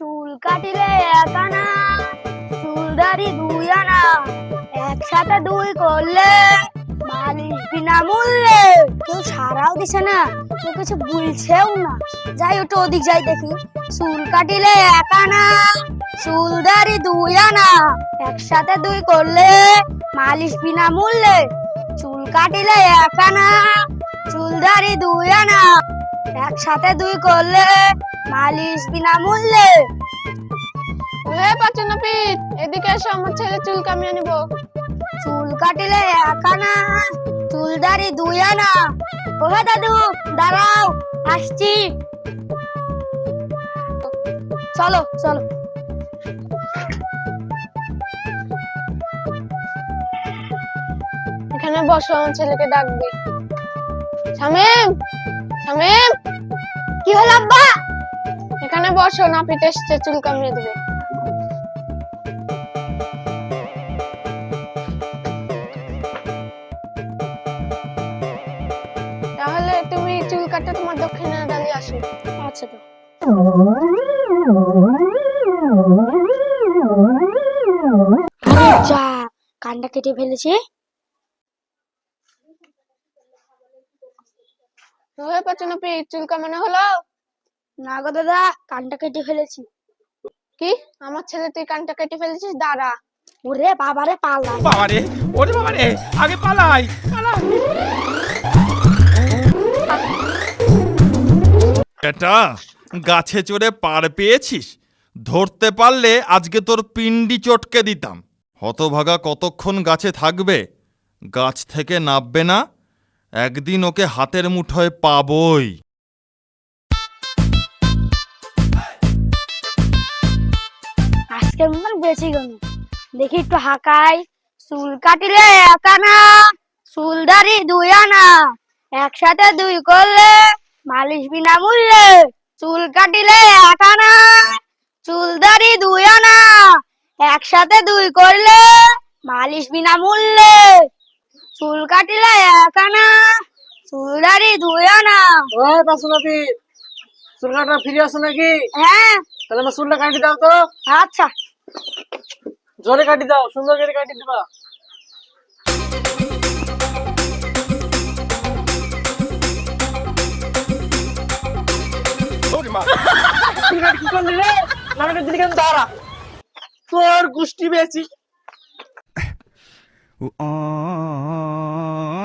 চুল কাটিলে একানা চুল দাড়ি দুই আনা একসাথে দুই করলে মালিশ বিনামূল্যে কেউ সারাও দিছে না, কেউ কিছু বলছেও না। যাই ওটা ওদিক যাই দেখি। চুল কাটিলে একানা চুল দাড়ি দুই আনা একসাথে দুই করলে মালিশ বিনামূল্যে চুল কাটিলে একানা চুল দাড়ি দুই আনা একসাথে দুই করলে মালিশ বিনামূল্যে। হে পিট এদিকে এসো আমার ছেলে চুল কামিয়ে নিব। চুল কাটিলে একানা চুল দাড়ি দুই আনা ওহে দাদু দাঁড়াও আসছি। চলো চলো। এখানে বসো আমার ছেলেকে ডাকবে। শামিম শামিম। কি হলো আব্বা? এখানে বসো নাপিত এসছে চুল কামিয়ে দেবে। তাহলে তুমি চুল কাটতে তোমার দক্ষিণে ডালি আসো। আচ্ছা তো। যা কেটে ফেলেছে। হয়ে পাচ্ছ না পিট চুল কামানো হলো? না গো দাদা কানটা কেটে ফেলেছি। কি? আমার ছেলে তুই কানটা কেটে ফেলেছিস? দাঁড়া। ওরে বাবারে পাল্লা বাবারে ওরে বাবারে আগে পালাই পালাই। এটা গাছে চড়ে পার পেয়েছিস? ধরতে পারলে আজকে তোর পিন্ডি চটকে দিতাম। হতভাগা কতক্ষণ গাছে থাকবে? গাছ থেকে নামবে না? একদিন ওকে হাতের মুঠোয় পাবই। আজকে বেশি গেল। দেখি একটু হাকাই। চুল কাটিলে একানা চুল দাড়ি দুই আনা। একসাথে দুই করলে মালিশ বিনামূল্যে চুল কাটিলে একানা চুল দাড়ি দুই আনা। একসাথে দুই করলে মালিশ বিনামূল্যে চুল কাটিলে একানা চুল দাড়ি দুই আনা ওই পাশু নাপি চুল কাটা ফিরে আসো নাকি? হ্যাঁ। তাহলে আমার চুলটা কাটি দাও তো। আচ্ছা। জোরে কাটি দাও সুন্দর করে কাটি দিবা। চুল কাটি কি করলি রে? নামের দিকে দাঁড়া। তোর গোষ্ঠী বেশি। Ooh, ah.